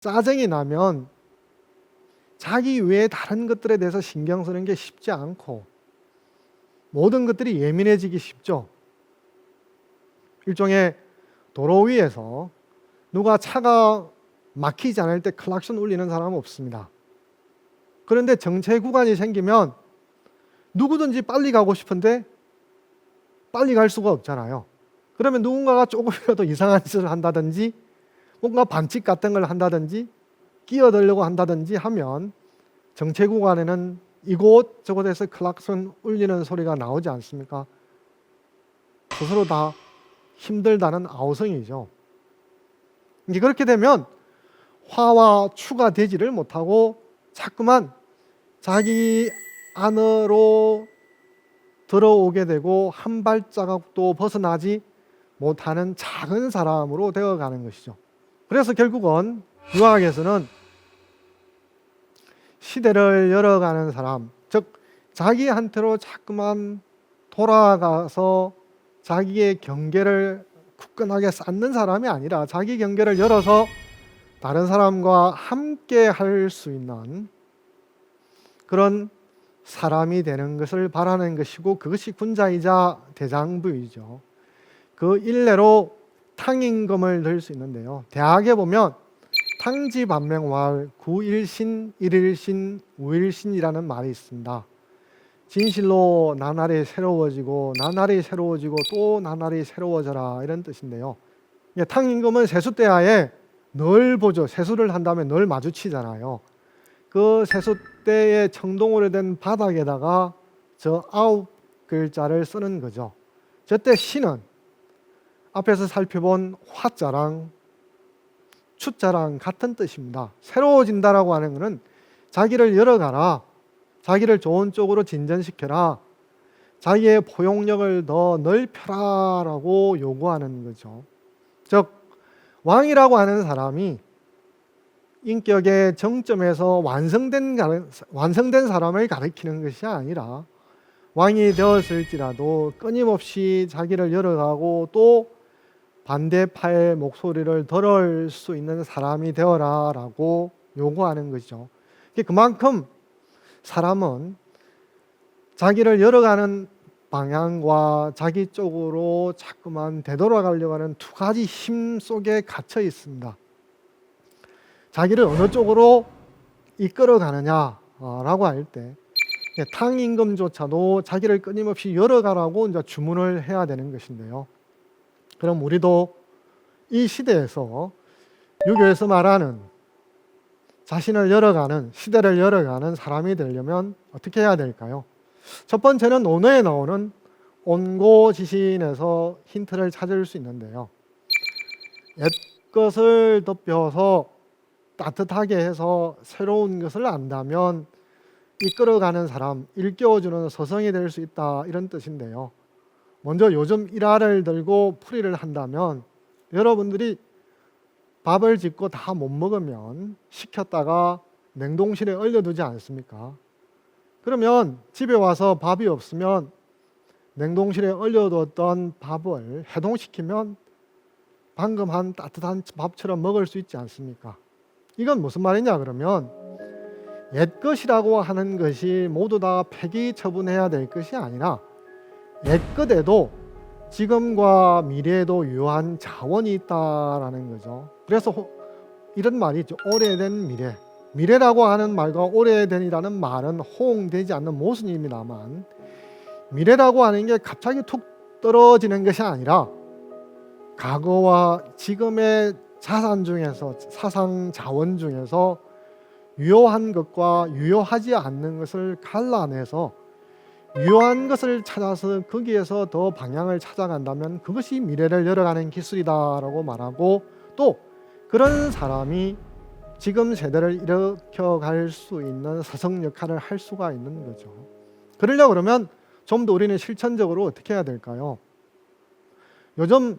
짜증이 나면 자기 외에 다른 것들에 대해서 신경 쓰는 게 쉽지 않고 모든 것들이 예민해지기 쉽죠. 일종의 도로 위에서 누가 차가 막히지 않을 때 클락션 울리는 사람은 없습니다. 그런데 정체 구간이 생기면 누구든지 빨리 가고 싶은데 빨리 갈 수가 없잖아요. 그러면 누군가가 조금이라도 이상한 짓을 한다든지 뭔가 반칙 같은 걸 한다든지 끼어들려고 한다든지 하면 정체 구간에는 이곳 저곳에서 클락son 울리는 소리가 나오지 않습니까? 스스로 다 힘들다는 아우성이죠. 이제 그렇게 되면 화와 추가 되지를 못하고 자꾸만 자기 안으로 들어오게 되고 한 발자국도 벗어나지 못하는 작은 사람으로 되어가는 것이죠. 그래서 결국은 유학에서는 시대를 열어가는 사람, 즉 자기한테로 자꾸만 돌아가서 자기의 경계를 굳건하게 쌓는 사람이 아니라 자기 경계를 열어서 다른 사람과 함께 할 수 있는 그런 사람이 되는 것을 바라는 것이고 그것이 군자이자 대장부이죠. 그 일례로 탕임금을 넣을 수 있는데요. 대학에 보면 탕지 반명왈 구일신, 일일신, 우일신이라는 말이 있습니다. 진실로 나날이 새로워지고 나날이 새로워지고 또 나날이 새로워져라 이런 뜻인데요. 예, 탕임금은 세숫대야에 늘 보죠. 세수를 한 다음에 늘 마주치잖아요. 그 세숫대의 청동으로 된 바닥에다가 저 아홉 글자를 쓰는 거죠. 저때 신은 앞에서 살펴본 화자랑 추자랑 같은 뜻입니다. 새로워진다라고 하는 것은 자기를 열어가라. 자기를 좋은 쪽으로 진전시켜라. 자기의 포용력을 더 넓혀라라고 요구하는 거죠. 즉 왕이라고 하는 사람이 인격의 정점에서 완성된 완성된 사람을 가리키는 것이 아니라 왕이 되었을지라도 끊임없이 자기를 열어가고 또 반대파의 목소리를 들을 수 있는 사람이 되어라라고 요구하는 것이죠. 그만큼 사람은 자기를 열어가는 방향과 자기 쪽으로 자꾸만 되돌아가려고 하는 두 가지 힘 속에 갇혀 있습니다. 자기를 어느 쪽으로 이끌어 가느냐라고 할 때 탕 임금조차도 자기를 끊임없이 열어가라고 이제 주문을 해야 되는 것인데요. 그럼 우리도 이 시대에서 유교에서 말하는 자신을 열어가는 시대를 열어가는 사람이 되려면 어떻게 해야 될까요? 첫 번째는 오너에 나오는 온고 지신에서 힌트를 찾을 수 있는데요. 옛 것을 덮여서 따뜻하게 해서 새로운 것을 안다면 이끌어가는 사람, 일깨워주는 서성이 될 수 있다 이런 뜻인데요. 먼저 요즘 일화를 들고 풀이를 한다면 여러분들이 밥을 짓고 다 못 먹으면 식혔다가 냉동실에 얼려두지 않습니까? 그러면 집에 와서 밥이 없으면 냉동실에 얼려뒀던 밥을 해동시키면 방금 한 따뜻한 밥처럼 먹을 수 있지 않습니까? 이건 무슨 말이냐 그러면 옛 것이라고 하는 것이 모두 다 폐기 처분해야 될 것이 아니라 옛 것에도 지금과 미래에도 유한 자원이 있다라는 거죠. 그래서 이런 말이 있죠. 오래된 미래. 미래라고 하는 말과 오래된이라는 말은 호응되지 않는 모순입니다만 미래라고 하는 게 갑자기 툭 떨어지는 것이 아니라 과거와 지금의 자산 중에서 사상 자원 중에서 유효한 것과 유효하지 않는 것을 갈라내서 유효한 것을 찾아서 거기에서 더 방향을 찾아간다면 그것이 미래를 열어가는 기술이다라고 말하고 또 그런 사람이 지금 세대를 일으켜 갈 수 있는 서성 역할을 할 수가 있는 거죠. 그러려 그러면 좀 더 우리는 실천적으로 어떻게 해야 될까요? 요즘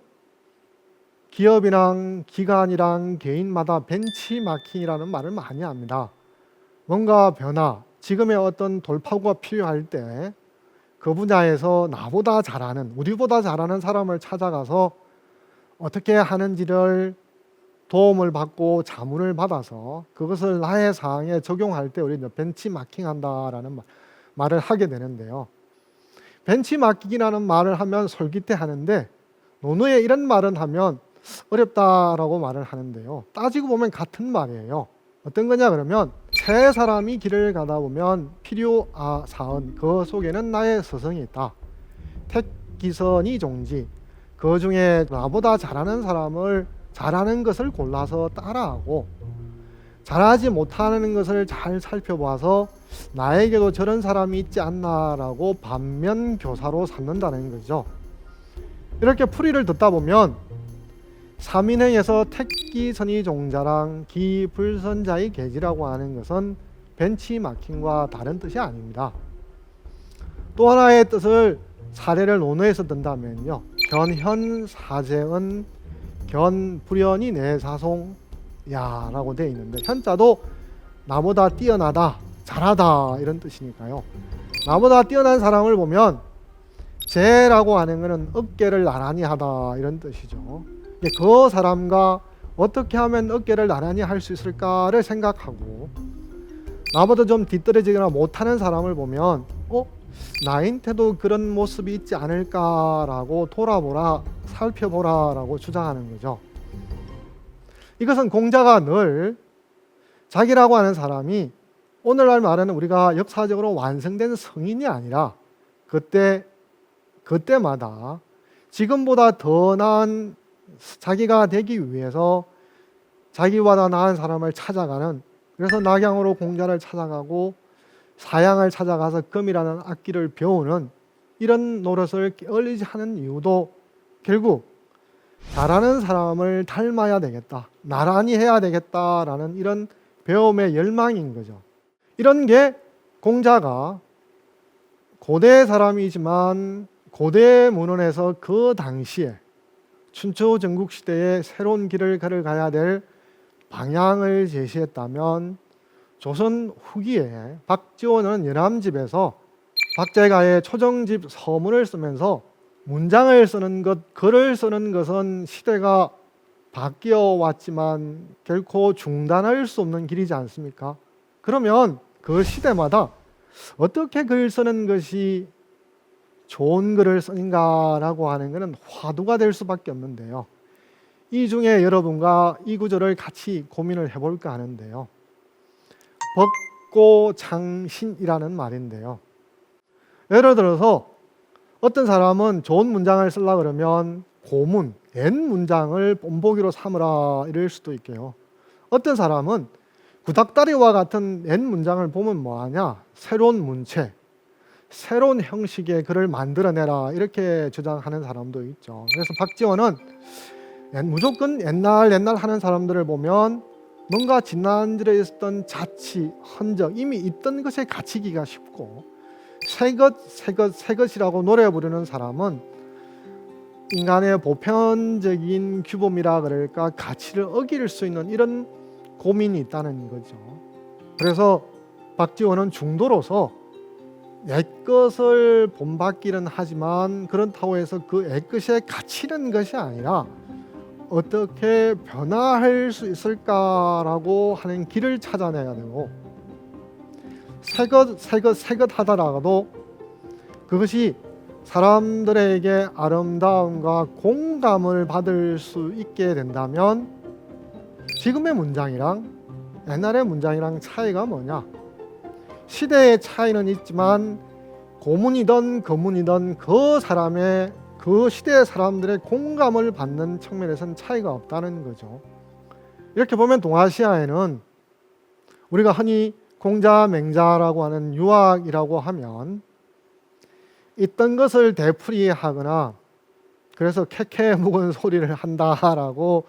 기업이랑 기관이랑 개인마다 벤치마킹이라는 말을 많이 합니다. 뭔가 변화, 지금의 어떤 돌파구가 필요할 때 그 분야에서 나보다 잘하는, 우리보다 잘하는 사람을 찾아가서 어떻게 하는지를 도움을 받고 자문을 받아서 그것을 나의 상황에 적용할 때 우리는 벤치마킹 한다라는 말- 말을 하게 되는데요. 벤치마킹이라는 말을 하면 솔깃해 하는데 논어에 이런 말은 하면 어렵다라고 말을 하는데요. 따지고 보면 같은 말이에요. 어떤 거냐 그러면 세 사람이 길을 가다 보면 필요 아 사은 그 속에는 나의 서성이 있다. 택기선이 종지 그 중에 나보다 잘하는 사람을 잘하는 것을 골라서 따라하고 잘하지 못하는 것을 잘 살펴봐서 나에게도 저런 사람이 있지 않나라고 반면 교사로 삼는다는 거죠. 이렇게 풀이를 듣다 보면 삼인행에서 택기선이 종자랑 기불선자의 계지라고 하는 것은 벤치마킹과 다른 뜻이 아닙니다. 또 하나의 뜻을 사례를 논어에서 든다면요. 견현 사재은 견 불연이 내사송 야라고 되어 있는데 현자도 나보다 뛰어나다 잘하다 이런 뜻이니까요. 나보다 뛰어난 사람을 보면 재라고 하는 것은 어깨를 나란히 하다 이런 뜻이죠. 그 사람과 어떻게 하면 어깨를 나란히 할 수 있을까를 생각하고 나보다 좀 뒤떨어지거나 못하는 사람을 보면 어 나한테도 그런 모습이 있지 않을까라고 돌아보라 살펴보라라고 주장하는 거죠. 이것은 공자가 늘 자기라고 하는 사람이 오늘날 말하는 우리가 역사적으로 완성된 성인이 아니라 그때 그때마다 지금보다 더 나은 자기가 되기 위해서 자기보다 나은 사람을 찾아가는 그래서 낙양으로 공자를 찾아가고 사양을 찾아가서 금이라는 악기를 배우는 이런 노릇을 게을리지 하는 이유도 결국 잘하는 사람을 닮아야 되겠다. 나란히 해야 되겠다라는 이런 배움의 열망인 거죠. 이런 게 공자가 고대 사람이지만 고대 문헌에서 그 당시에 춘추 전국 시대에 새로운 길을 걸어가야 될 방향을 제시했다면 조선 후기에 박지원은 연암집에서 박제가의 초정집 서문을 쓰면서 문장을 쓰는 것, 글을 쓰는 것은 시대가 바뀌어 왔지만 결코 중단할 수 없는 길이지 않습니까? 그러면 그 시대마다 어떻게 글 쓰는 것이 좋은 글을 쓰는가라고 하는 것은 화두가 될 수밖에 없는데요. 이 중에 여러분과 이 구절을 같이 고민을 해볼까 하는데요. 벚고장신이라는 말인데요. 예를 들어서 어떤 사람은 좋은 문장을 쓰려 그러면 고문, 옛 문장을 본보기로 삼으라 이럴 수도 있게요. 어떤 사람은 구닥다리와 같은 옛 문장을 보면 뭐하냐? 새로운 문체, 새로운 형식의 글을 만들어내라 이렇게 주장하는 사람도 있죠. 그래서 박지원은 옛- 무조건 옛날 옛날 하는 사람들을 보면 뭔가 지난절에 있었던 자치, 흔적 이미 있던 것에 갇히기가 쉽고 새것, 새것, 새것이라고 노래 부르는 사람은 인간의 보편적인 규범이라 그럴까 가치를 어길 수 있는 이런 고민이 있다는 거죠. 그래서 박지원은 중도로서 옛 것을 본받기는 하지만 그렇다고 해서 그 옛 것에 갇히는 것이 아니라 어떻게 변화할 수 있을까라고 하는 길을 찾아내야 되고 새것 새것 새것 하더라도 그것이 사람들에게 아름다움과 공감을 받을 수 있게 된다면 지금의 문장이랑 옛날의 문장이랑 차이가 뭐냐? 시대의 차이는 있지만 고문이든 거문이든 그 사람의 그 시대의 사람들의 공감을 받는 측면에서는 차이가 없다는 거죠. 이렇게 보면 동아시아에는 우리가 흔히 공자 맹자라고 하는 유학이라고 하면 있던 것을 되풀이하거나 그래서 캐캐 묵은 소리를 한다라고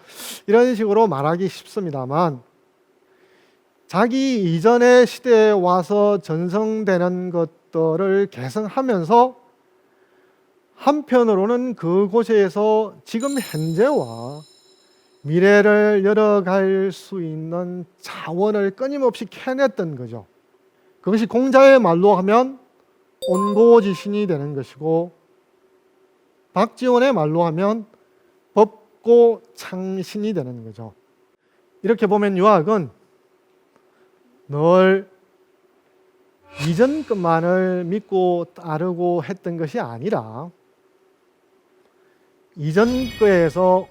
이런 식으로 말하기 쉽습니다만 자기 이전의 시대에 와서 전성되는 것들을 개성하면서 한편으로는 그곳에서 지금 현재와 미래를 열어갈 수 있는 자원을 끊임없이 캐냈던 거죠. 그것이 공자의 말로 하면 온고지신이 되는 것이고 박지원의 말로 하면 법고 창신이 되는 거죠. 이렇게 보면 유학은 늘 이전 것만을 믿고 따르고 했던 것이 아니라 이전 거에서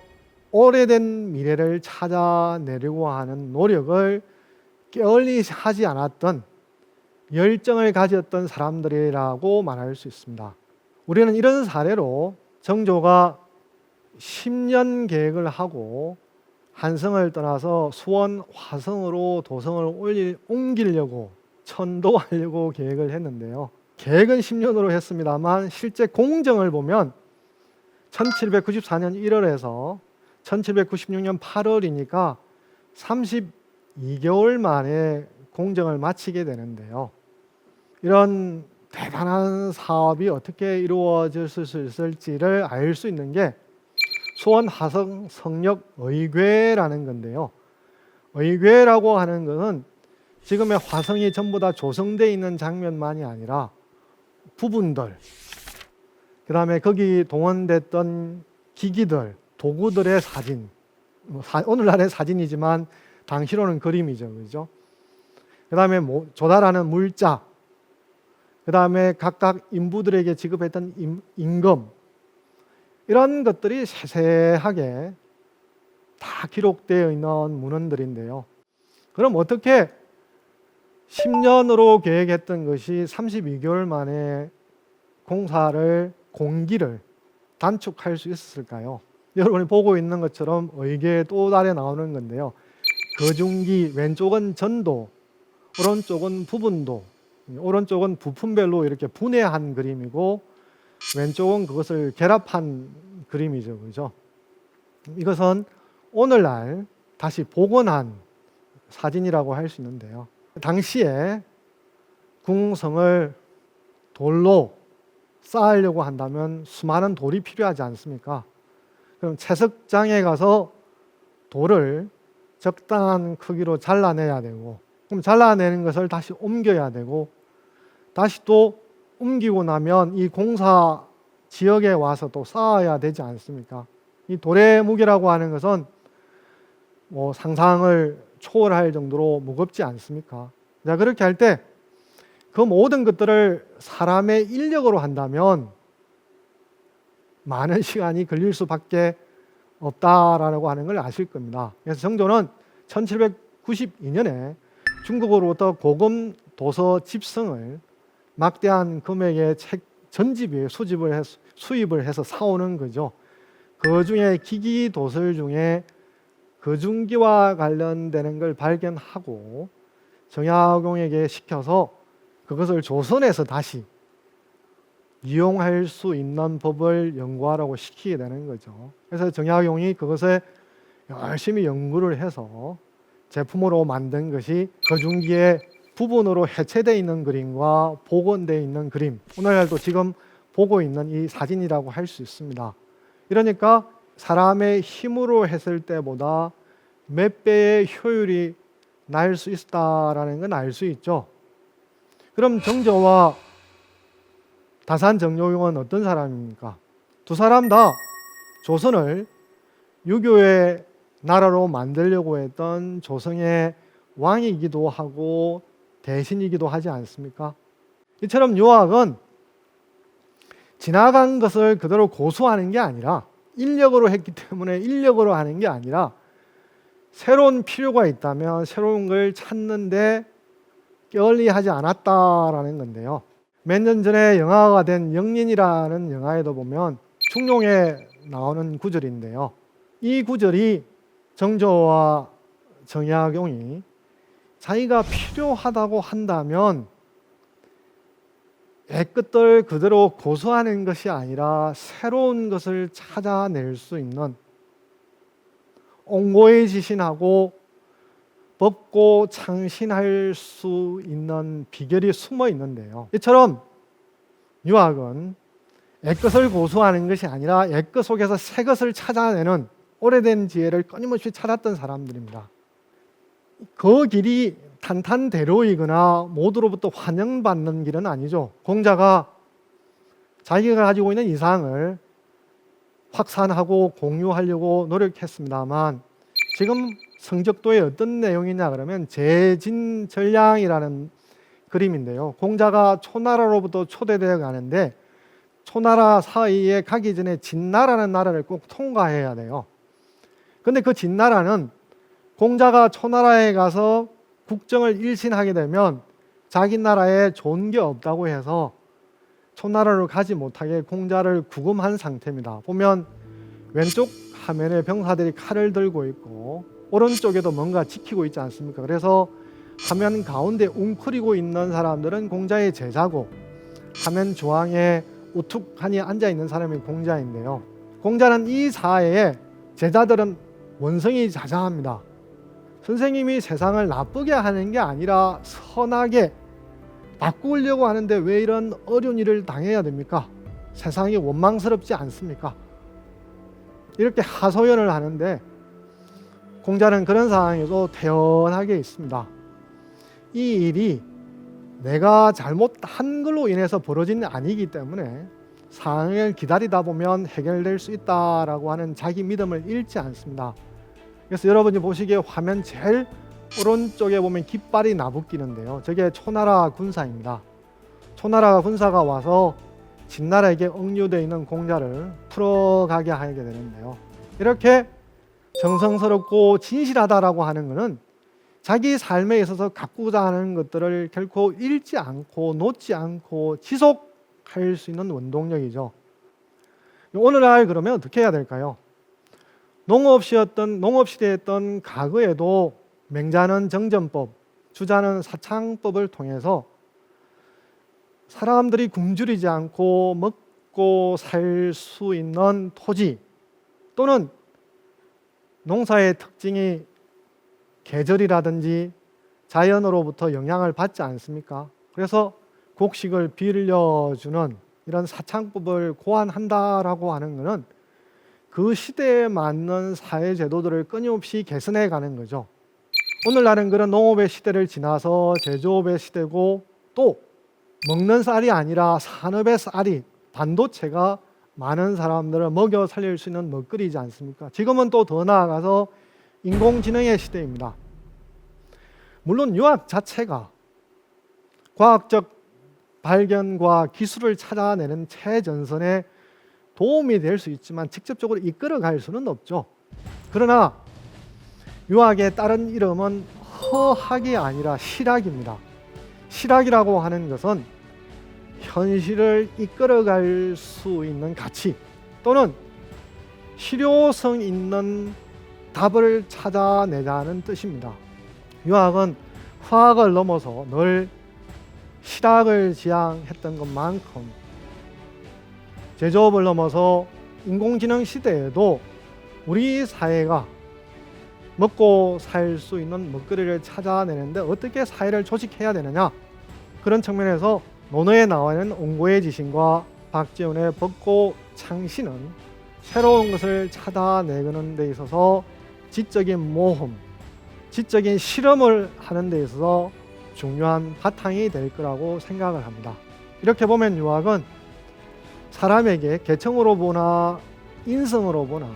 오래된 미래를 찾아내려고 하는 노력을 게을리 하지 않았던 열정을 가졌던 사람들이라고 말할 수 있습니다. 우리는 이런 사례로 정조가 10년 계획을 하고 한성을 떠나서 수원 화성으로 도성을 올릴, 옮기려고 천도하려고 계획을 했는데요. 계획은 10년으로 했습니다만 실제 공정을 보면 1794년 1월에서 1796년 8월이니까 32개월 만에 공정을 마치게 되는데요. 이런 대단한 사업이 어떻게 이루어질 수 있을지를 알 수 있는 게 수원 화성 성역 의궤라는 건데요. 의궤라고 하는 것은 지금의 화성이 전부 다 조성되어 있는 장면만이 아니라 부분들, 그 다음에 거기 동원됐던 기기들, 도구들의 사진, 뭐 사- 오늘날의 사진이지만 당시로는 그림이죠, 그죠? 그 다음에 뭐 조달하는 물자, 그 다음에 각각 인부들에게 지급했던 임, 임금, 이런 것들이 세세하게 다 기록되어 있는 문헌들인데요. 그럼 어떻게 10년으로 계획했던 것이 32개월 만에 공사를 공기를 단축할 수 있었을까요? 여러분이 보고 있는 것처럼 의궤 또 달에 나오는 건데요. 거중기 왼쪽은 전도, 오른쪽은 부분도, 오른쪽은 부품별로 이렇게 분해한 그림이고 왼쪽은 그것을 결합한 그림이죠, 그죠? 이것은 오늘날 다시 복원한 사진이라고 할 수 있는데요. 당시에 궁성을 돌로 쌓으려고 한다면 수많은 돌이 필요하지 않습니까? 그럼 채석장에 가서 돌을 적당한 크기로 잘라내야 되고, 그럼 잘라내는 것을 다시 옮겨야 되고, 다시 또 옮기고 나면 이 공사 지역에 와서 또 쌓아야 되지 않습니까? 이 돌의 무게라고 하는 것은 뭐 상상을 초월할 정도로 무겁지 않습니까? 자, 그렇게 할 때 그 모든 것들을 사람의 인력으로 한다면 많은 시간이 걸릴 수밖에 없다라고 하는 걸 아실 겁니다. 그래서 정조는 1792년에 중국으로부터 고금 도서 집성을 막대한 금액의 책 전집에 수집을 해서, 수입을 해서 사오는 거죠. 그 중에 기기 도설 중에 거중기와 관련되는 걸 발견하고 정약용에게 시켜서 그것을 조선에서 다시 이용할 수 있는 법을 연구하라고 시키게 되는 거죠. 그래서 정약용이 그것에 열심히 연구를 해서 제품으로 만든 것이 거중기의 부분으로 해체되어 있는 그림과 복원되어 있는 그림. 오늘날도 지금 보고 있는 이 사진이라고 할 수 있습니다. 이러니까 사람의 힘으로 했을 때보다 몇 배의 효율이 날 수 있다라는 건 알 수 있죠. 그럼 정조와 다산 정요용은 어떤 사람입니까? 두 사람 다 조선을 유교의 나라로 만들려고 했던 조선의 왕이기도 하고 대신이기도 하지 않습니까? 이처럼 유학은 지나간 것을 그대로 고수하는 게 아니라 인력으로 했기 때문에 인력으로 하는 게 아니라 새로운 필요가 있다면 새로운 걸 찾는데 게을리 하지 않았다라는 건데요. 몇 년 전에 영화가 된 영린이라는 영화에도 보면 중용에 나오는 구절인데요. 이 구절이 정조와 정약용이 자기가 필요하다고 한다면 애끝을 그대로 고수하는 것이 아니라 새로운 것을 찾아낼 수 있는 옹고에 지신하고 벗고 창신할 수 있는 비결이 숨어 있는데요. 이처럼 유학은 애것을 고수하는 것이 아니라 애것 속에서 새 것을 찾아내는 오래된 지혜를 끊임없이 찾았던 사람들입니다. 그 길이 탄탄대로이거나 모두로부터 환영받는 길은 아니죠. 공자가 자기가 가지고 있는 이상을 확산하고 공유하려고 노력했습니다만 지금 성적도에 어떤 내용이냐 그러면 재진전량이라는 그림인데요. 공자가 초나라로부터 초대되어 가는데 초나라 사이에 가기 전에 진나라는 나라를 꼭 통과해야 돼요. 근데 그 진나라는 공자가 초나라에 가서 국정을 일신하게 되면 자기 나라에 좋은 게 없다고 해서 초나라로 가지 못하게 공자를 구금한 상태입니다. 보면 왼쪽 화면에 병사들이 칼을 들고 있고 오른쪽에도 뭔가 지키고 있지 않습니까? 그래서 화면 가운데 웅크리고 있는 사람들은 공자의 제자고 화면 중앙에 우뚝하니 앉아 있는 사람이 공자인데요. 공자는 이 사회에 제자들은 원성이 자자합니다. 선생님이 세상을 나쁘게 하는 게 아니라 선하게 바꾸려고 하는데 왜 이런 어려운 일을 당해야 됩니까? 세상이 원망스럽지 않습니까? 이렇게 하소연을 하는데 공자는 그런 상황에도 태연하게 있습니다. 이 일이 내가 잘못한 걸로 인해서 벌어진 일 아니기 때문에 상황을 기다리다 보면 해결될 수 있다라고 하는 자기 믿음을 잃지 않습니다. 그래서 여러분이 보시기에 화면 제일 오른쪽에 보면 깃발이 나부끼는데요. 저게 초나라 군사입니다. 초나라 군사가 와서 진나라에게 억류되어 있는 공자를 풀어가게 하게 되는데요. 이렇게 정성스럽고 진실하다라고 하는 것은 자기 삶에 있어서 가꾸고자 하는 것들을 결코 잃지 않고 놓지 않고 지속할 수 있는 원동력이죠. 오늘날 그러면 어떻게 해야 될까요? 농업시였던 농업시대였던 과거에도 맹자는 정전법, 주자는 사창법을 통해서 사람들이 굶주리지 않고 먹고 살 수 있는 토지 또는 농사의 특징이 계절이라든지 자연으로부터 영향을 받지 않습니까? 그래서 곡식을 빌려주는 이런 사창법을 고안한다라고 하는 것은 그 시대에 맞는 사회 제도들을 끊임없이 개선해 가는 거죠. 오늘날은 그런 농업의 시대를 지나서 제조업의 시대고 또 먹는 쌀이 아니라 산업의 쌀이 반도체가 많은 사람들을 먹여 살릴 수 있는 먹거리지 않습니까? 지금은 또 더 나아가서 인공지능의 시대입니다. 물론 유학 자체가 과학적 발견과 기술을 찾아내는 최전선에 도움이 될 수 있지만 직접적으로 이끌어 갈 수는 없죠. 그러나 유학의 다른 이름은 허학이 아니라 실학입니다. 실학이라고 하는 것은 현실을 이끌어 갈 수 있는 가치 또는 실효성 있는 답을 찾아내자는 뜻입니다. 유학은 화학을 넘어서 늘 실학을 지향했던 것만큼 제조업을 넘어서 인공지능 시대에도 우리 사회가 먹고 살 수 있는 먹거리를 찾아내는데 어떻게 사회를 조직해야 되느냐 그런 측면에서 논어에 나와 있는 옹고의 지신과 박지훈의 벚꽃 창시는 새로운 것을 찾아내는 데 있어서 지적인 모험, 지적인 실험을 하는 데 있어서 중요한 바탕이 될 거라고 생각을 합니다. 이렇게 보면 유학은 사람에게 계층으로 보나 인성으로 보나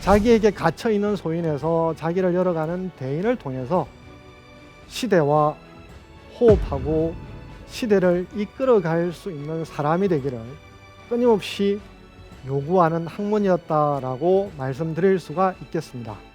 자기에게 갇혀 있는 소인에서 자기를 열어가는 대인을 통해서 시대와 호흡하고 시대를 이끌어갈 수 있는 사람이 되기를 끊임없이 요구하는 학문이었다라고 말씀드릴 수가 있겠습니다.